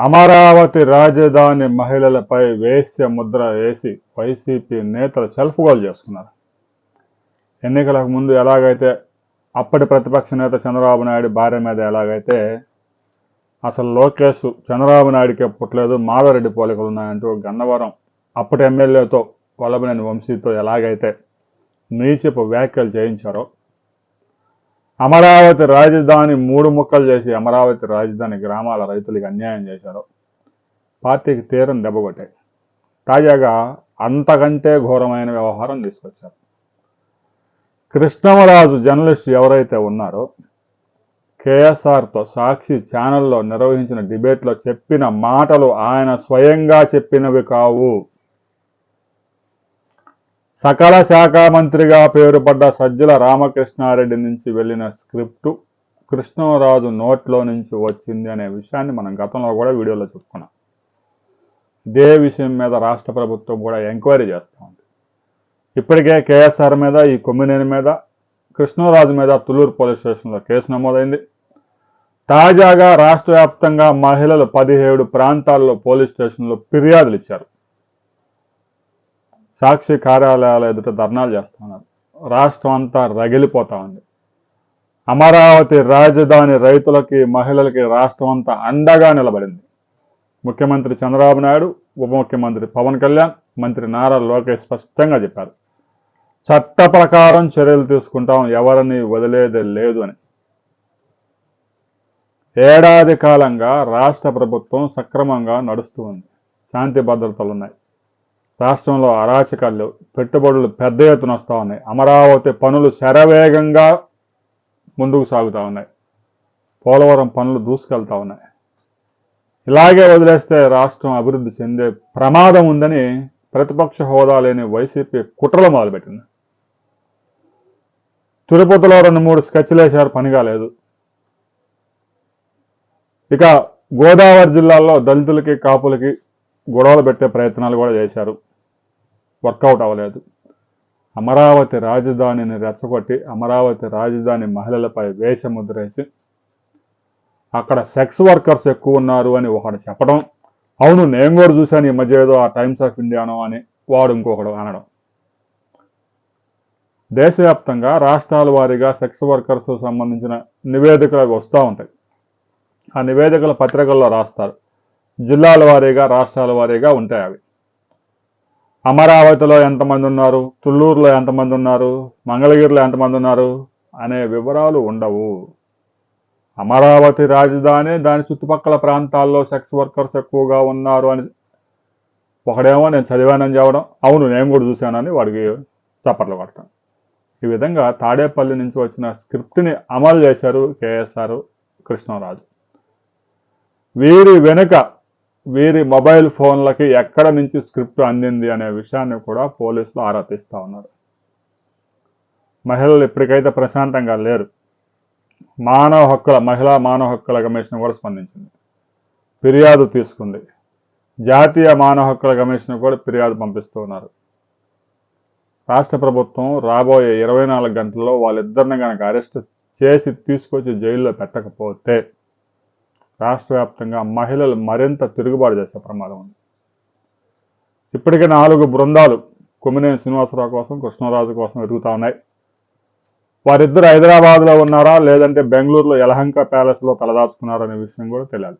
అమరావతి రాజధాని మహిళలపై వేశ్య ముద్ర వేసి వైసీపీ నేతలు సెల్ఫ్ గోల్ చేసుకున్నారు. ఎన్నికలకు ముందు ఎలాగైతే అప్పటి ప్రతిపక్ష నేత చంద్రబాబు నాయుడు భార్య మీద ఎలాగైతే అసలు లోకేష్ చంద్రబాబు నాయుడికే పుట్టలేదు మాధవరెడ్డి పోలికలు ఉన్నాయంటూ గన్నవరం అప్పటి ఎమ్మెల్యేతో వల్లభనేని వంశీతో ఎలాగైతే నీచపు వ్యాఖ్యలు చేయించారో అమరావతి రాజధాని మూడు ముక్కలు చేసి అమరావతి రాజధాని గ్రామాల రైతులకు అన్యాయం చేశారు. పార్టీకి తీరం దెబ్బకొట్టాయి తాజాగా అంతకంటే ఘోరమైన వ్యవహారం తీసుకొచ్చారు. కృష్ణమరాజు జర్నలిస్ట్ ఎవరైతే ఉన్నారో కేఎస్ఆర్తో సాక్షి ఛానల్లో నిర్వహించిన డిబేట్లో చెప్పిన మాటలు ఆయన స్వయంగా చెప్పినవి కావు. సకల శాఖ మంత్రిగా పేరుపడ్డ సజ్జల రామకృష్ణారెడ్డి నుంచి వెళ్ళిన స్క్రిప్టు కృష్ణరాజు నోట్లో నుంచి వచ్చింది అనే విషయాన్ని మనం గతంలో కూడా వీడియోలో చెప్పుకున్నాం. ఇదే విషయం మీద రాష్ట్ర ప్రభుత్వం కూడా ఎంక్వైరీ చేస్తూ ఉంది. ఇప్పటికే కేఎస్ఆర్ మీద ఈ కొమ్మినేని మీద కృష్ణరాజు మీద తులూరు పోలీస్ స్టేషన్లో కేసు నమోదైంది. తాజాగా రాష్ట్ర వ్యాప్తంగా మహిళలు పదిహేడు ప్రాంతాల్లో పోలీస్ స్టేషన్లో ఫిర్యాదులు ఇచ్చారు. సాక్షి కార్యాలయాల ఎదుట ధర్నాలు చేస్తున్నారు రాష్ట్రం అంతా రగిలిపోతా ఉంది. అమరావతి రాజధాని రైతులకి మహిళలకి రాష్ట్రం అంతా అండగా నిలబడింది. ముఖ్యమంత్రి చంద్రబాబు నాయుడు ఉప ముఖ్యమంత్రి పవన్ కళ్యాణ్ మంత్రి నారా లోకేష్ స్పష్టంగా చెప్పారు. చట్ట ప్రకారం చర్యలు తీసుకుంటాం ఎవరిని వదిలేదే లేదు అని. ఏడాది కాలంగా రాష్ట్ర ప్రభుత్వం సక్రమంగా నడుస్తూ ఉంది. శాంతి భద్రతలు ఉన్నాయి. రాష్ట్రంలో అరాచకాలు పెట్టుబడులు పెద్ద ఎత్తున వస్తూ ఉన్నాయి. అమరావతి పనులు శరవేగంగా ముందుకు సాగుతూ ఉన్నాయి. పోలవరం పనులు దూసుకెళ్తా ఉన్నాయి. ఇలాగే వదిలేస్తే రాష్ట్రం అభివృద్ధి చెందే ప్రమాదం ఉందని ప్రతిపక్ష హోదా లేని వైసీపీ కుట్రలు మొదలుపెట్టింది. తిరుపతిలో రెండు మూడు స్కెచ్లు వేశారు పని కాలేదు. ఇక గోదావరి జిల్లాలో దళితులకి కాపులకి గొడవలు పెట్టే ప్రయత్నాలు కూడా చేశారు. వర్కౌట్ అవ్వలేదు. అమరావతి రాజధానిని రెచ్చగొట్టి అమరావతి రాజధాని మహిళలపై వేషముద్రేసి అక్కడ సెక్స్ వర్కర్స్ ఎక్కువ ఉన్నారు అని ఒకడు చెప్పడం అవును నేను కూడా చూశాను ఈ మధ్య ఏదో ఆ టైమ్స్ ఆఫ్ ఇండియానో అని వాడు ఇంకొకడు అనడం. దేశవ్యాప్తంగా రాష్ట్రాల వారీగా సెక్స్ వర్కర్స్ సంబంధించిన నివేదికలు అవి వస్తూ ఉంటాయి. ఆ నివేదికలు పత్రికల్లో రాస్తారు. జిల్లాల వారీగా రాష్ట్రాల వారీగా ఉంటాయి అవి. అమరావతిలో ఎంతమంది ఉన్నారు? తుళ్ళూరులో ఎంతమంది ఉన్నారు? మంగళగిరిలో ఎంతమంది ఉన్నారు? అనే వివరాలు ఉండవు. అమరావతి రాజధాని దాని చుట్టుపక్కల ప్రాంతాల్లో సెక్స్ వర్కర్స్ ఎక్కువగా ఉన్నారు అని ఒకడేమో నేను చదివానని చెప్పడం. అవును నేను కూడా చూశానని వాడికి చప్పట్లు కొట్టడం. ఈ విధంగా తాడేపల్లి నుంచి వచ్చిన స్క్రిప్ట్ని అమలు చేశారు కేఎస్ఆర్ కృష్ణరాజు. వీరి వెనుక వీరి మొబైల్ ఫోన్లకి ఎక్కడ నుంచి స్క్రిప్ట్ అందింది అనే విషయాన్ని కూడా పోలీసులు ఆరా తీస్తూ ఉన్నారు. మహిళలు ఇప్పటికైతే ప్రశాంతంగా లేరు. మానవ హక్కుల మహిళా మానవ హక్కుల కమిషన్ కూడా స్పందించింది. ఫిర్యాదు తీసుకుంది. జాతీయ మానవ హక్కుల కమిషన్ కూడా ఫిర్యాదు పంపిస్తూ ఉన్నారు. రాష్ట్ర ప్రభుత్వం రాబోయే ఇరవై నాలుగు గంటల్లో వాళ్ళిద్దరిని కనుక అరెస్ట్ చేసి తీసుకొచ్చి జైల్లో పెట్టకపోతే రాష్ట్ర వ్యాప్తంగా మహిళలు మరింత తిరుగుబాటు చేసే ప్రమాదం ఉంది. ఇప్పటికే నాలుగు బృందాలు కొమ్మినేని శ్రీనివాసరావు కోసం కృష్ణరాజు కోసం ఎదుగుతా ఉన్నాయి. వారిద్దరు హైదరాబాద్లో ఉన్నారా లేదంటే బెంగళూరులో యలహంక ప్యాలెస్లో తలదాచుకున్నారా అనే విషయం కూడా తెలియాలి.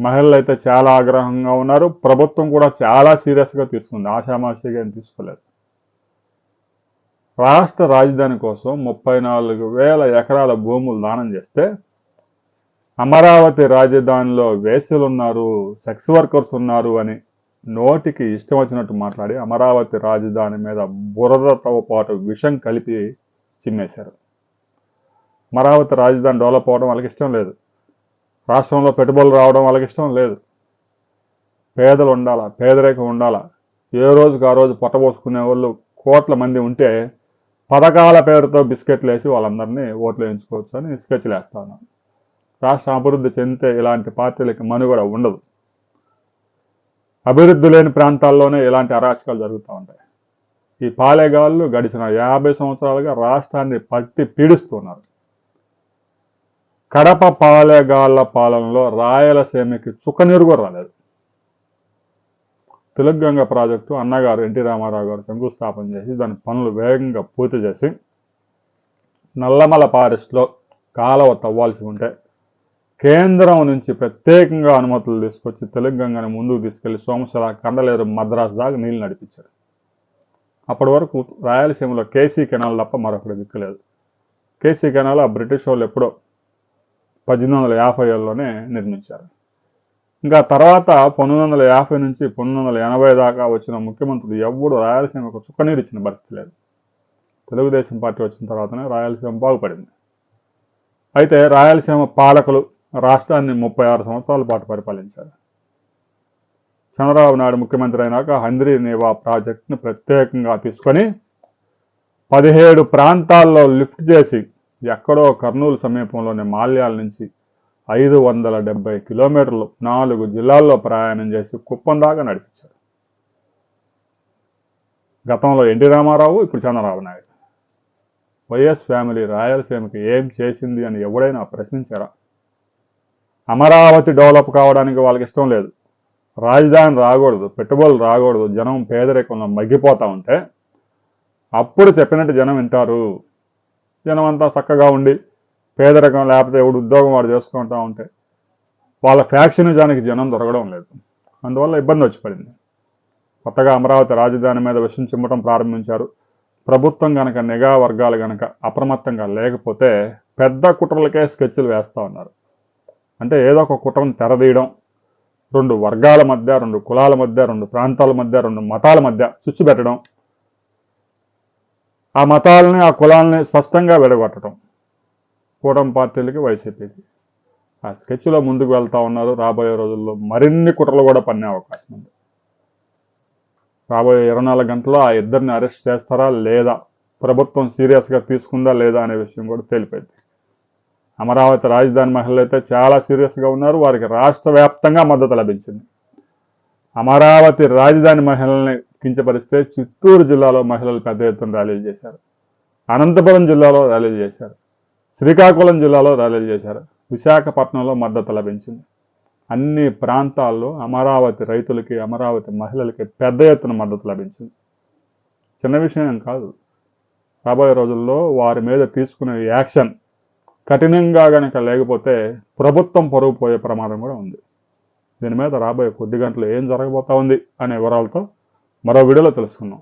మహిళలు అయితే చాలా ఆగ్రహంగా ఉన్నారు. ప్రభుత్వం కూడా చాలా సీరియస్గా తీసుకుంది. ఆషామాషిగా ఏం తీసుకోలేదు. రాష్ట్ర రాజధాని కోసం ముప్పై నాలుగు వేల ఎకరాల భూములు దానం చేస్తే అమరావతి రాజధానిలో వేసులు ఉన్నారు సెక్స్ వర్కర్స్ ఉన్నారు అని నోటికి ఇష్టం వచ్చినట్టు మాట్లాడి అమరావతి రాజధాని మీద బురదతో పాటు విషం కలిపి చిమ్మేశారు. అమరావతి రాజధాని డెవలప్ అవడం వాళ్ళకి ఇష్టం లేదు. రాష్ట్రంలో పెట్టుబడులు రావడం వాళ్ళకి ఇష్టం లేదు. పేదలు ఉండాలా పేదరికం ఉండాలా? ఏ రోజుకు ఆ రోజు పొట్టబోసుకునే వాళ్ళు కోట్ల మంది ఉంటే పథకాల పేరుతో బిస్కెట్లు వేసి వాళ్ళందరినీ ఓట్లు వేయించుకోవచ్చు అని స్కెచ్లు వేస్తా ఉన్నాను రాష్ట్రం అభివృద్ధి చెందితే ఇలాంటి పార్టీలకి మనుగడ ఉండదు. అభివృద్ధి లేని ప్రాంతాల్లోనే ఇలాంటి అరాచకాలు జరుగుతూ ఉంటాయి. ఈ పాలేగాళ్ళు గడిచిన యాభై సంవత్సరాలుగా రాష్ట్రాన్ని పట్టి పీడిస్తున్నారు. కడప పాలెగాళ్ళ పాలనలో రాయలసీమకి చుక్కనీరు కూడా రాలేదు. తెలుగుగంగ ప్రాజెక్టు అన్నగారు ఎన్టీ రామారావు గారు శంకుస్థాపన చేసి దాని పనులు వేగంగా పూర్తి చేసి నల్లమల ఫారెస్ట్లో కాలువ తవ్వాల్సి ఉంటే కేంద్రం నుంచి ప్రత్యేకంగా అనుమతులు తీసుకొచ్చి తెలంగాణను ముందుకు తీసుకెళ్ళి సోమశిల కండలేరు మద్రాసు దాకా నీళ్ళు నడిపించారు. అప్పటి వరకు రాయలసీమలో కేసీ కెనాల్ తప్ప మరొకటి దిక్కులేదు. కేసీ కెనాల్ ఆ బ్రిటిష్ వాళ్ళు ఎప్పుడో పద్దెనిమిది వందల యాభై ఏళ్ళలోనే నిర్మించారు. ఇంకా తర్వాత పంతొమ్మిది వందల యాభై నుంచి పంతొమ్మిది వందల ఎనభై దాకా వచ్చిన ముఖ్యమంత్రులు ఎవ్వడు రాయలసీమకు చుక్కనీరు ఇచ్చిన పరిస్థితి లేదు. తెలుగుదేశం పార్టీ వచ్చిన తర్వాతనే రాయలసీమ బాగుపడింది. అయితే రాయలసీమ పాలకులు రాష్ట్రాన్ని ముప్పై ఆరు సంవత్సరాల పాటు పరిపాలించారు. చంద్రబాబు నాయుడు ముఖ్యమంత్రి అయినాక హంద్రీ నేవా ప్రాజెక్టును ప్రత్యేకంగా తీసుకొని పదిహేడు ప్రాంతాల్లో లిఫ్ట్ చేసి ఎక్కడో కర్నూలు సమీపంలోని మాల్యాల నుంచి ఐదు వందల డెబ్బై కిలోమీటర్లు నాలుగు జిల్లాల్లో ప్రయాణం చేసి కుప్పం దాకా నడిపించారు. గతంలో ఎన్టీ రామారావు ఇప్పుడు చంద్రబాబు నాయుడు. వైఎస్ ఫ్యామిలీ రాయలసీమకి ఏం చేసింది అని ఎవడైనా ప్రశ్నించారా? అమరావతి డెవలప్ కావడానికి వాళ్ళకి ఇష్టం లేదు. రాజధాని రాకూడదు పెట్టుబడులు రాకూడదు జనం పేదరికంలో మగ్గిపోతూ ఉంటే అప్పుడు చెప్పినట్టు జనం వింటారు. జనం అంతా చక్కగా ఉండి పేదరికం లేకపోతే ఎవడు ఉద్యోగం వాడు చేసుకుంటూ ఉంటే వాళ్ళ ఫ్యాక్షనిజానికి జనం దొరకడం లేదు. అందువల్ల ఇబ్బంది వచ్చి పడింది. కొత్తగా అమరావతి రాజధాని మీద విషం చిమ్మటం ప్రారంభించారు. ప్రభుత్వం కనుక నిఘా వర్గాలు కనుక అప్రమత్తంగా లేకపోతే పెద్ద కుట్రలకే స్కెచ్లు వేస్తూ ఉన్నారు. అంటే ఏదో ఒక కుటుంబం తెరదీయడం రెండు వర్గాల మధ్య రెండు కులాల మధ్య రెండు ప్రాంతాల మధ్య రెండు మతాల మధ్య చుచ్చు పెట్టడం ఆ మతాలని ఆ కులాలని స్పష్టంగా విడగొట్టడం. కూటమి పార్టీలకి వైసీపీకి. ఆ స్కెచ్లో ముందుకు వెళ్తా ఉన్నారు. రాబోయే రోజుల్లో మరిన్ని కుట్రలు కూడా పన్నే అవకాశం ఉంది. రాబోయే ఇరవై నాలుగు గంటల్లో ఆ ఇద్దరిని అరెస్ట్ చేస్తారా లేదా ప్రభుత్వం సీరియస్గా తీసుకుందా లేదా అనే విషయం కూడా తేలిపోయింది. అమరావతి రాజధాని మహిళలు అయితే చాలా సీరియస్గా ఉన్నారు. వారికి రాష్ట్ర వ్యాప్తంగా మద్దతు లభించింది. అమరావతి రాజధాని మహిళల్ని కించపరిస్తే చిత్తూరు జిల్లాలో మహిళలు పెద్ద ఎత్తున ర్యాలీలు చేశారు. అనంతపురం జిల్లాలో ర్యాలీలు చేశారు. శ్రీకాకుళం జిల్లాలో ర్యాలీలు చేశారు. విశాఖపట్నంలో మద్దతు లభించింది. అన్ని ప్రాంతాల్లో అమరావతి రైతులకి అమరావతి మహిళలకి పెద్ద ఎత్తున మద్దతు లభించింది. చిన్న విషయం ఏం కాదు. రాబోయే రోజుల్లో వారి మీద తీసుకునే యాక్షన్ కఠినంగా కనుక లేకపోతే ప్రభుత్వం పరువు పోయే ప్రమాదం కూడా ఉంది. దీని మీద రాబోయే కొద్ది గంటలు ఏం జరగబోతా ఉంది అనే వివరాలతో మరో వీడియోలో తెలుసుకుందాం.